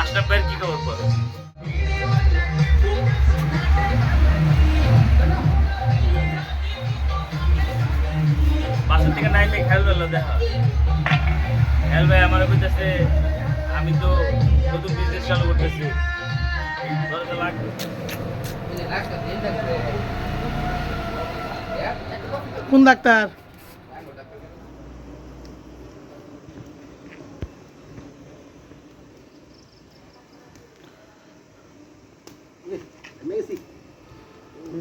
আশরাফ ভাইয়ের কি খবর পর বাসা থেকে নাইলে খেয়াল দেখা খেয়াল ভাই আমার আমি তো নতুন বিজনেস চালু করতেছি। লাগবে। কোন ডাক্তার?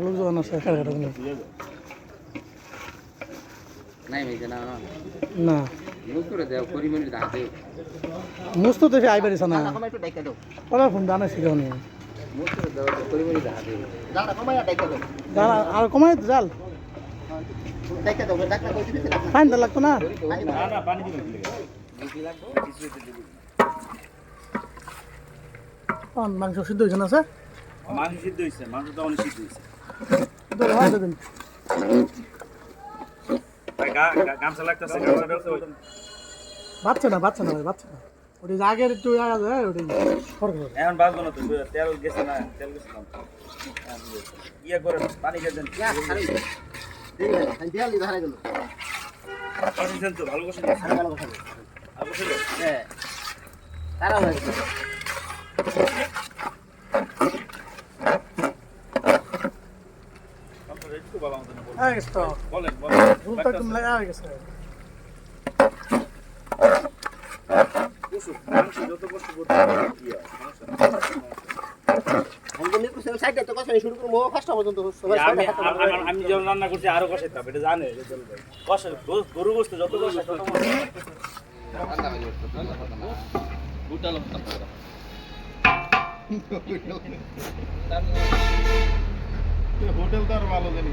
লোকজন আছে খারাপ খারাপ নাই মেয়েছে না। না। মুখ করে দেও পরিমাণের হাতে মুস্ত তো সে আইবারিস না কমাই একটু ডাইকা দাও। ওরা ফোন কমাই আর তো জাল। তো লাগতো না। মাংস সিদ্ধ হয়েছে না স্যার? মাংস সিদ্ধ হয়েছে মাংস তো অনেক সিদ্ধ হয়েছে। হয় বাচ্চা না বাচ্চা না ভাই বাচ্চা না। ওটি আগের একটু যায় ওটি ফরক হবে। এখন বাজবো না তো তেল গেছে না তেল গেছে না। ইয়ে করে পানি কষেছেন তো ভালো কষে ভালো কষে হ্যাঁ। তারা হয়েছে একটু ভালো মতন বলুন। হয়ে গেছে তো বলেন বলেন ভুলটা একটু লেগে হয়ে গেছে কষু, মাংস যত কষ্ট করতে পারবে, কি আর, সমস্যা নেই। আমি তো নিকুল সাইডে তো কথা শুরু করব ফার্স্ট পর্যন্ত সবাই আমি আমি- আমি- আমি যখন রান্না করছি আরও কষাইতে হবে এটা জানে কষে গরু- গোস্ত যত কষে। হোটেল তো আর ভালো জানি।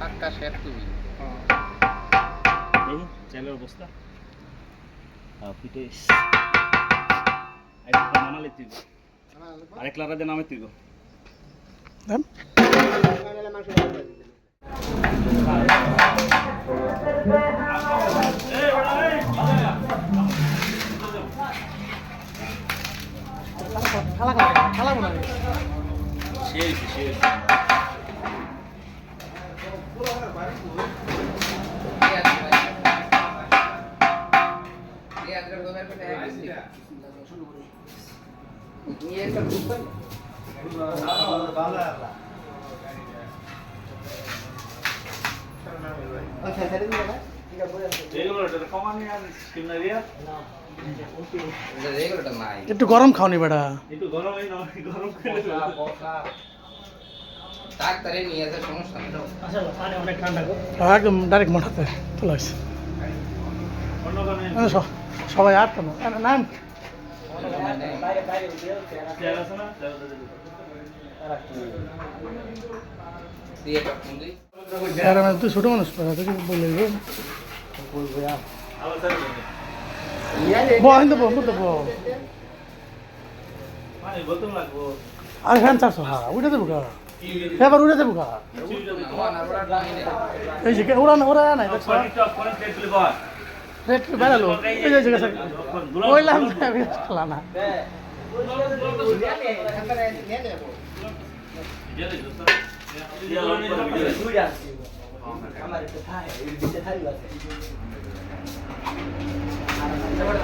পাক্কা শেফ তুমি। হ্যাঁ। দেখি চালের অবস্থা। ফিটে আরেকটা নামালে তুই। আরেক লারা দিয়ে নামে তুই খালা খালা খালা মনে হয় শেষ শেষ। একটু গরম খাওনি বেটা একটু গরম গরম ডাইরেক্ট মাঠাতে স- সবাই আর কেন নাম মানে তুই ছোট মানুষ বেটা, তুই কি বললি গো? আবার স্যার বহ হিন্দু বহ মুদ্দ বহ আর ফ্যান চারশো হ্যাঁ উঠে দেবো গা এবার উঠে দেবো গা। এই যে ওরা ওরা নাই রেট বেড়ালো বললাম খেলা না। আমার